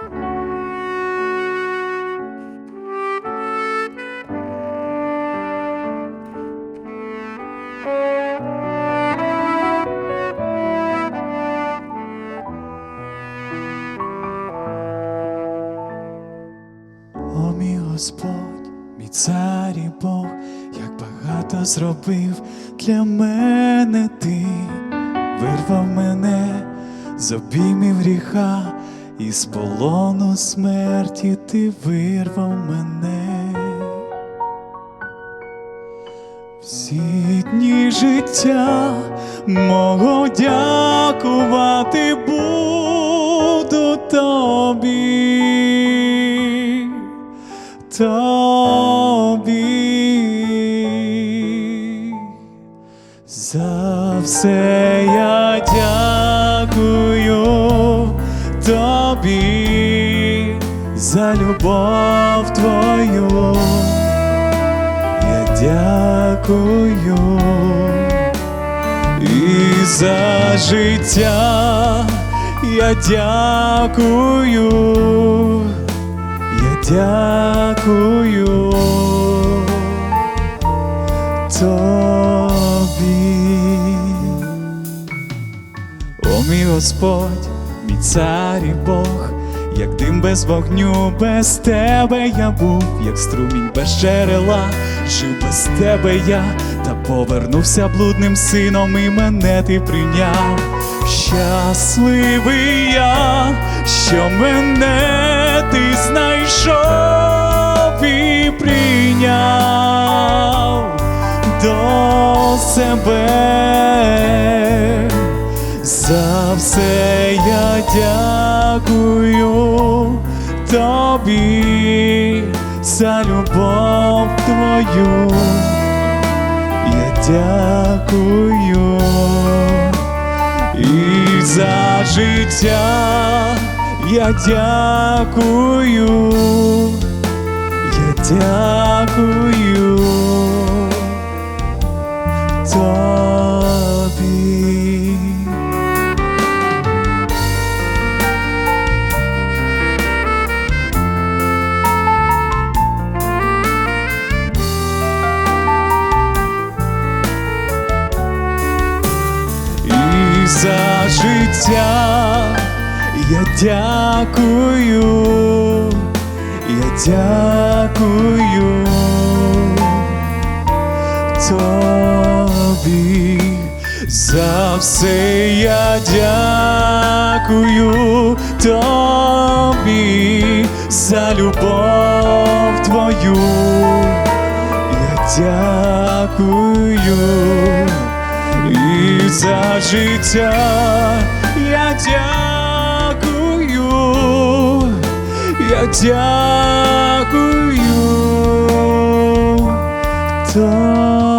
О мій Господь, мій цар Бог, як багато зробив для мене ти, вирвав мене з обіймів гріха, і з полону смерті ти вирвав мене. Всі дні життя мого дякувати буду тобі, тобі. За все я дякую тобі, за любов твою я дякую і за життя я дякую, я дякую тобі. О мій Господь, мій цар і Бог, як дим без вогню, без тебе я був, як струмінь без джерела, жив без тебе я, та повернувся блудним сином, і мене ти прийняв. Щасливий я, що мене ти знайшов і прийняв до себе. За все я дякую тобі, за любов твою. Я дякую і за життя я дякую, я дякую тобі. Життя. Я дякую, я дякую тобі. За все я дякую тобі. За любов твою. Я дякую за життя. Я дякую, я дякую. Тобі.